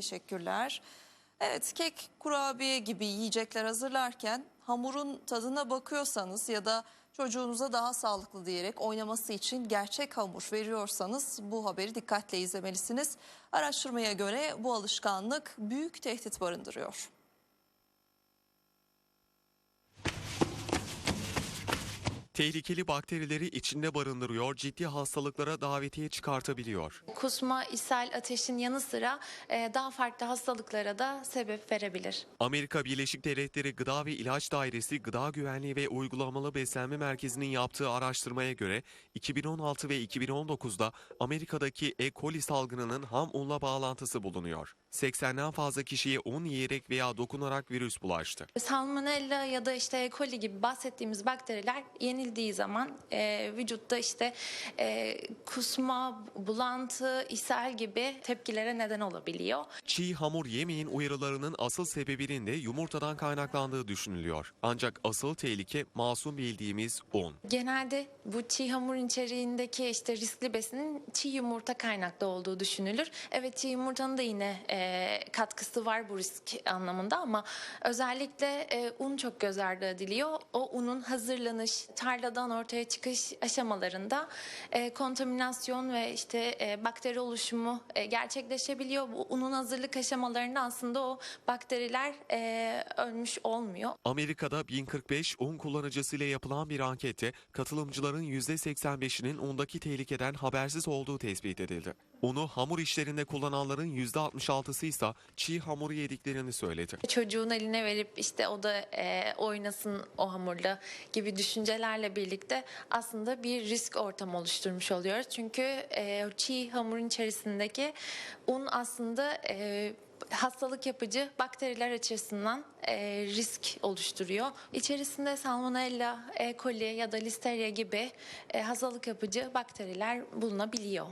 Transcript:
teşekkürler. Evet kek, kurabiye gibi yiyecekler hazırlarken hamurun tadına bakıyorsanız ya da çocuğunuza daha sağlıklı diyerek oynaması için gerçek hamur veriyorsanız bu haberi dikkatle izlemelisiniz. Araştırmaya göre bu alışkanlık büyük tehdit barındırıyor. Tehlikeli bakterileri içinde barındırıyor, ciddi hastalıklara davetiye çıkartabiliyor. Kusma, ishal, ateşin yanı sıra e, daha farklı hastalıklara da sebep verebilir. Amerika Birleşik Devletleri Gıda ve İlaç Dairesi Gıda Güvenliği ve Uygulamalı Beslenme Merkezi'nin yaptığı araştırmaya göre 2016 ve 2019'da Amerika'daki E. coli salgınının ham unla bağlantısı bulunuyor. 80'den fazla kişiye un yiyerek veya dokunarak virüs bulaştı. Salmonella ya da işte E. coli gibi bahsettiğimiz bakteriler yenildiği zaman e, vücutta işte e, kusma, bulantı, ishal gibi tepkilere neden olabiliyor. Çiğ hamur yemeyin uyarılarının asıl sebebinin de yumurtadan kaynaklandığı düşünülüyor. Ancak asıl tehlike masum bildiğimiz un. Genelde bu çiğ hamurun içeriğindeki işte riskli besinin çiğ yumurta kaynaklı olduğu düşünülür. Evet çiğ yumurtanın da yine e, katkısı var bu risk anlamında ama özellikle e, un çok göz ardı ediliyor. O unun hazırlanış, tarladan ortaya çıkış aşamalarında e, kontaminasyon ve işte e, bakteri oluşumu e, gerçekleşebiliyor. Bu unun hazırlık aşamalarında aslında o bakteriler e, ölmüş olmuyor. Amerika'da 1045 un kullanıcısıyla yapılan bir ankette katılımcıların %85'inin undaki tehlikeden habersiz olduğu tespit edildi. Unu hamur işlerinde kullananların %66'sı ise çiğ hamuru yediklerini söyledi. çocuğun eline verip işte o da e, oynasın o hamurla gibi düşüncelerle birlikte aslında bir risk ortamı oluşturmuş oluyoruz. Çünkü e, çiğ hamurun içerisindeki un aslında e, hastalık yapıcı bakteriler açısından e, risk oluşturuyor. İçerisinde salmonella, E. coli ya da listeria gibi e, hastalık yapıcı bakteriler bulunabiliyor.